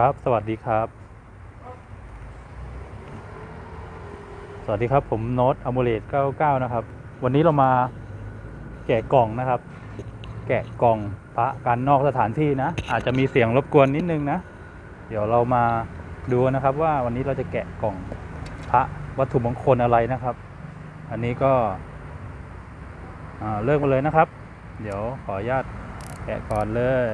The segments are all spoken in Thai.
ครับ สวัสดีครับ สวัสดีครับ ผมโน้ตอ m ม l เลต99 นะครับ วันนี้เรามาแกะกล่องนะครับ แกะกล่องพระกันนอกสถานที่นะ อาจจะมีเสียงรบกวนนิดนึงนะ เดี๋ยวเรามาดูนะครับว่าวันนี้เราจะแกะกล่องพระวัตถุมงคลอะไรนะครับ อันนี้ก็เริ่มกันเลยนะครับ เดี๋ยวขออนุญาตแกะก่อนเลย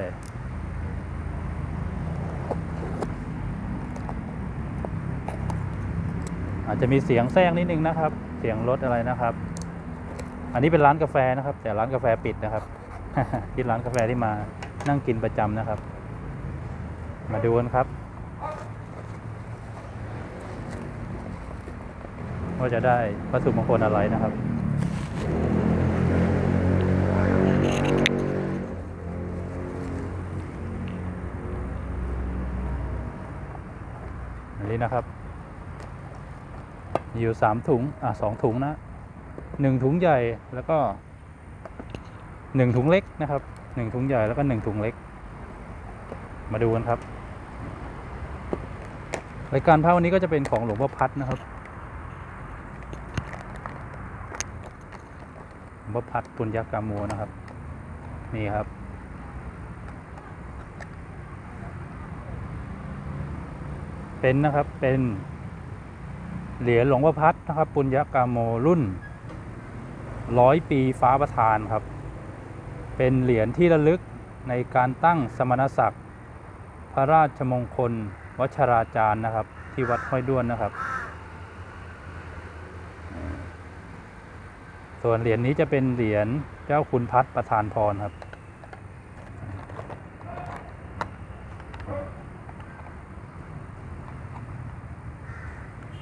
อาจจะมีเสียงแทรกนิดนึงนะครับ เสียงรถอะไรนะครับ อันนี้เป็นร้านกาแฟนะครับ แต่ร้านกาแฟปิดนะครับที่ร้านกาแฟที่มานั่งกินประจำนะครับ มาดูกันครับว่าจะได้วัตถุมงคลอะไรนะครับอันนี้นะครับ อยู่สามถุง อะสองถุงนะหนึ่งถุงใหญ่แล้วก็หนึ่งถุงเล็กนะครับหนึ่งถุงใหญ่แล้วก็หนึ่งถุงเล็ก มาดูกันครับรายการพระวันนี้ก็จะเป็นของหลวงพ่อพัดนะครับหลวงพ่อพัดปุญญากาโมนะครับ นี่ครับ เป็นนะครับเป็น เหรียญหลวงพ่อพัดนะครับ ปุญญากาโมรุ่นร้อยปีฟ้าประธานครับ เป็นเหรียญที่ระลึกในการตั้งสมณศักดิ์ พระราชมงคลวัชราจารย์นะครับ ที่วัดห้อยด้วนนะครับ ส่วนเหรียญนี้จะเป็นเหรียญเจ้าคุณพัดประธานพรครับ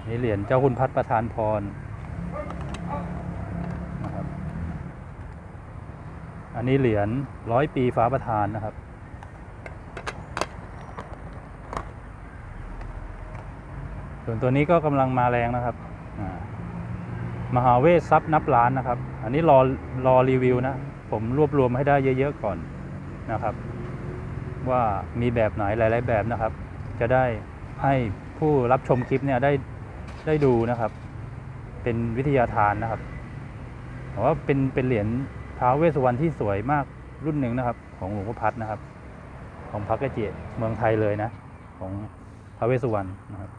นี่เหรียญเจ้าคุณพัดประธานพรนะครับ อันนี้เหรียญร้อยปีฟ้าประธานนะครับ ส่วนตัวนี้ก็กำลังมาแรงนะครับ มหาเวททรัพย์นับล้านนะครับ อันนี้รอรอรีวิวนะ ผมรวบรวมให้ได้เยอะ ๆ ก่อนนะครับ ว่ามีแบบไหนหลาย ๆ แบบนะครับ จะได้ให้ผู้รับชมคลิปเนี่ยได้ ได้ดูนะครับ เป็นวิทยาทานนะครับแต่ว่าเป็นเป็นเหรียญท้าวเวสสุวรรณที่สวยมากรุ่นหนึ่งนะครับ ของหลวงพ่อพัดนะครับ ของพระกเจเมืองไทยเลยนะ ของท้าวเวสสุวรรณนะครับ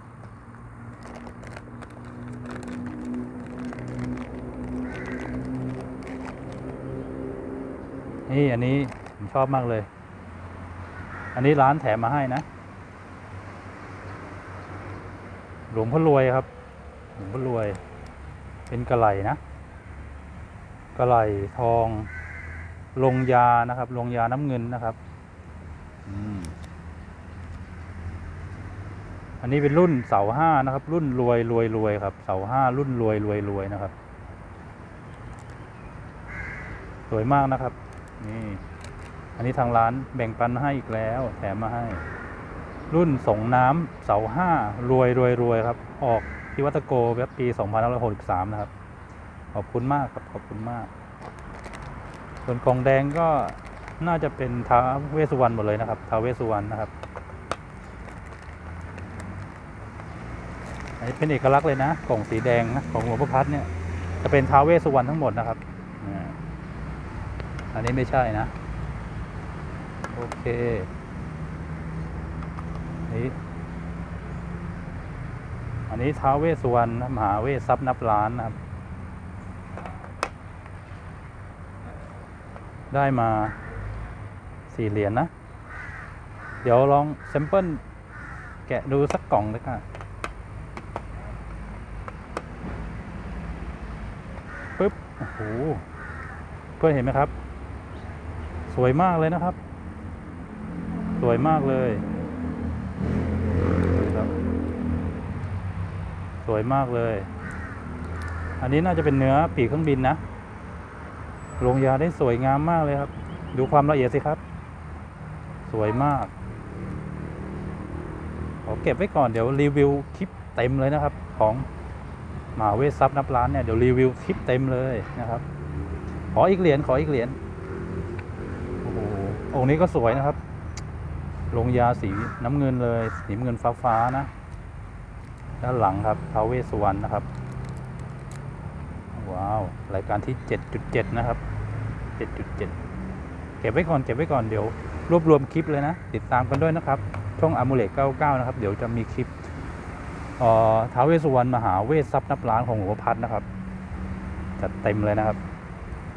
นี่อันนี้ผมชอบมากเลย อันนี้ร้านแถมมาให้นะ หลวงพ่อรวยครับ หลวงพ่อรวย เป็นกระไหลนะ กระไหลทอง ลงยานะครับ ลงยาน้ำเงินนะครับอันนี้เป็นรุ่นเสาห้านะครับ รุ่นรวยรวยรวยครับ เสาห้ารุ่นรวยรวยรวยนะครับ สวยมากนะครับ นี่ อันนี้ทางร้านแบ่งปันให้อีกแล้ว แถมมาให้ รุ่นส่งน้ำเสาห้ารวยรวยรวยครับ ออกที่วัตโกเว็บปี2563 นะครับ ขอบคุณมากครับ ขอบคุณมาก ส่วนกล่องแดงก็น่าจะเป็นท้าเวสุวรรณหมดเลยนะครับท้าเวสุวรรณนะครับอันนี้เป็นเอกลักษณ์เลยนะกล่องสีแดงนะของหลวงพ่อพัดเนี่ยจะเป็นท้าเวสุวรรณทั้งหมดนะครับอันนี้ไม่ใช่นะ โอเค นี่อันนี้ท้าเวสสุวรรณมหาเวสทรัพย์นับล้านนะครับ ได้มาสี่เหรียญนะ เดี๋ยวลองแซมเปิลแกะดูสักกล่องเลยค่ะปึ๊บ โอ้โห เพื่อนเห็นไหมครับ สวยมากเลยนะครับ สวยมากเลย สวยมากเลย อันนี้น่าจะเป็นเนื้อปีกเครื่องบินนะลงยาได้สวยงามมากเลยครับ ดูความละเอียดสิครับ สวยมากขอเก็บไว้ก่อนเดี๋ยวรีวิวคลิปเต็มเลยนะครับ ของหมาเวสซับนับล้านเนี่ยเดี๋ยวรีวิวคลิปเต็มเลยนะครับ ขออีกเหรียญขออีกเหรียญโอ้โหองค์นี้ก็สวยนะครับลงยาสีน้ำเงินเลยสีน้ำเงินฟ้าๆนะ ด้านหลังครับทาวเวสสุวรรณนะครับ ว้าว รายการที่ 7.7 นะครับ 7.7 เก็บไว้ก่อนเก็บไว้ก่อนเดี๋ยวรวบรวมคลิปเลยนะ ติดตามกันด้วยนะครับ ช่องอ m มูเลต99 นะครับ เดี๋ยวจะมีคลิปเอ่อท้าวเวสสุวรรณมหาเวสทรัพย์นับล้านของหลวงพ่อพัดนะครับ จัดเต็มเลยนะครับ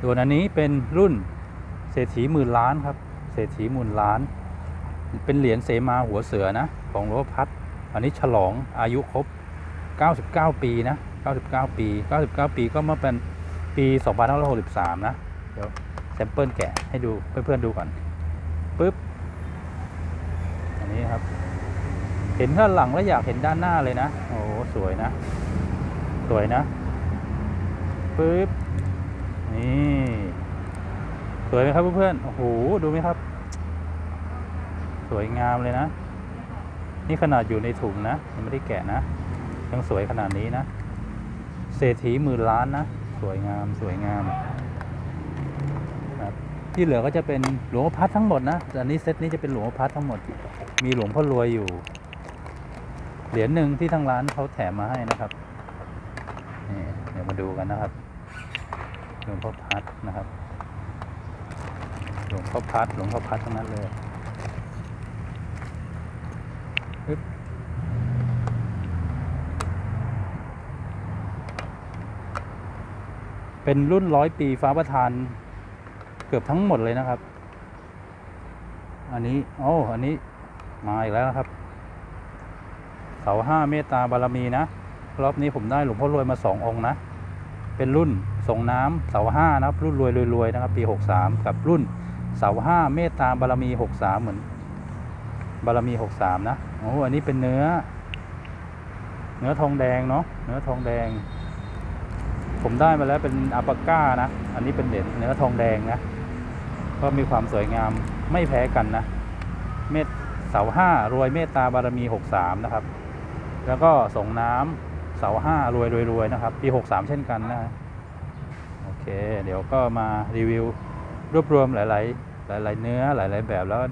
ส่วนอันนี้เป็นรุ่นเศรษฐีหมื่นล้านครับ เศรษฐีหมื่นล้าน เป็นเหรียญเสมาหัวเสือนะ ของหลวงพ่อพัดอันนี้ฉลองอายุครบ 99 ปีนะ 99 ปี 99 ปีก็มื่อเป็นปี 2563 นะ เดี๋ยวแซมเปิลแกะให้ดูเพื่อนๆดูก่อนปึ๊บ อันนี้ครับ เห็นด้านหลังแล้วอยากเห็นด้านหน้าเลยนะ โอ้โหสวยนะ สวยนะปึ๊บ นี่ สวยไหมครับเพื่อนๆ โอ้โห ดูไหมครับ สวยงามเลยนะ นี่ขนาดอยู่ในถุงนะยังไม่ได้แกะนะ ยังสวยขนาดนี้นะ เศรษฐีหมื่นล้านนะ สวยงามสวยงามครับที่เหลือก็จะเป็นหลวงพ่อพัดทั้งหมดนะแต่อันนี้เซตนี้จะเป็นหลวงพ่อพัดทั้งหมด มีหลวงพ่อรวยอยู่ เหรียญหนึ่งที่ทางร้านเขาแถมมาให้นะครับนี่เดี๋ยวมาดูกันนะครับ หลวงพ่อพัดนะครับ หลวงพ่อพัดหลวงพ่อพัดทั้งนั้นเลยปึ๊บ เป็นรุ่นร้อยปีฟ้าประธานเกือบทั้งหมดเลยนะครับ อันนี้โอ้อันนี้มาอีกแล้วครับ เสาห้าเมตตาบารมีนะ รอบนี้ผมได้หลวงพ่อรวยมาสององค์นะ เป็นรุ่นส่งน้ำเสาห้านะครับ รุ่นรวยรวยๆนะครับ ปีหกสามกับรุ่นเสาห้าเมตตาบารมีหกสามเหมือน บารมีหกสามนะโอ้อันนี้เป็นเนื้อ เนื้อทองแดงเนาะเนื้อทองแดง ผมได้มาแล้วเป็นอัปก้านะ อันนี้เป็นเด่นเนื้อทองแดงนะ ก็มีความสวยงามไม่แพ้กันนะ เมตเสาห้ารวยเมตตาบารมีหกสามนะครับ แล้วก็ส่งน้ำเสาห้ารวยรวยรวยนะครับ ปีหกสามเช่นกันนะโอเค เดี๋ยวก็มารีวิวรวบรวมหลาย ๆ หลาย ๆ เนื้อหลาย ๆ แบบแล้ว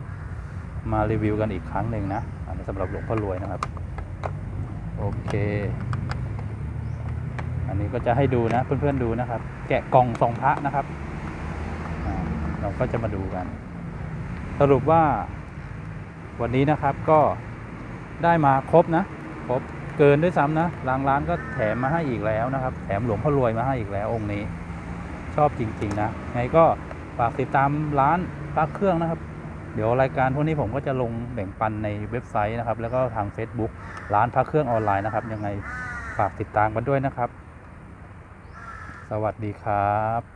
มารีวิวกันอีกครั้งหนึ่งนะ อันนี้สำหรับหลวงพ่อรวยนะครับ โอเค อันนี้ก็จะให้ดูนะเพื่อนๆดูนะครับ แกะกล่องสองพระนะครับเราก็จะมาดูกัน สรุปว่าวันนี้นะครับก็ได้มาครบนะครบเกินด้วยซ้ำนะรางร้านก็แถมมาให้อีกแล้วนะครับ แถมหลวงพ่อรวยมาให้อีกแล้วองค์นี้ ชอบจริง ๆ นะไงก็ฝากติดตามร้านพระเครื่องนะครับ เดี๋ยวรายการพวกนี้ผมก็จะลงแบ่งปันในเว็บไซต์นะครับ แล้วก็ทาง Facebook ร้านพระเครื่องออนไลน์นะครับ ยังไงฝากติดตามกันด้วยนะครับ สวัสดีครับ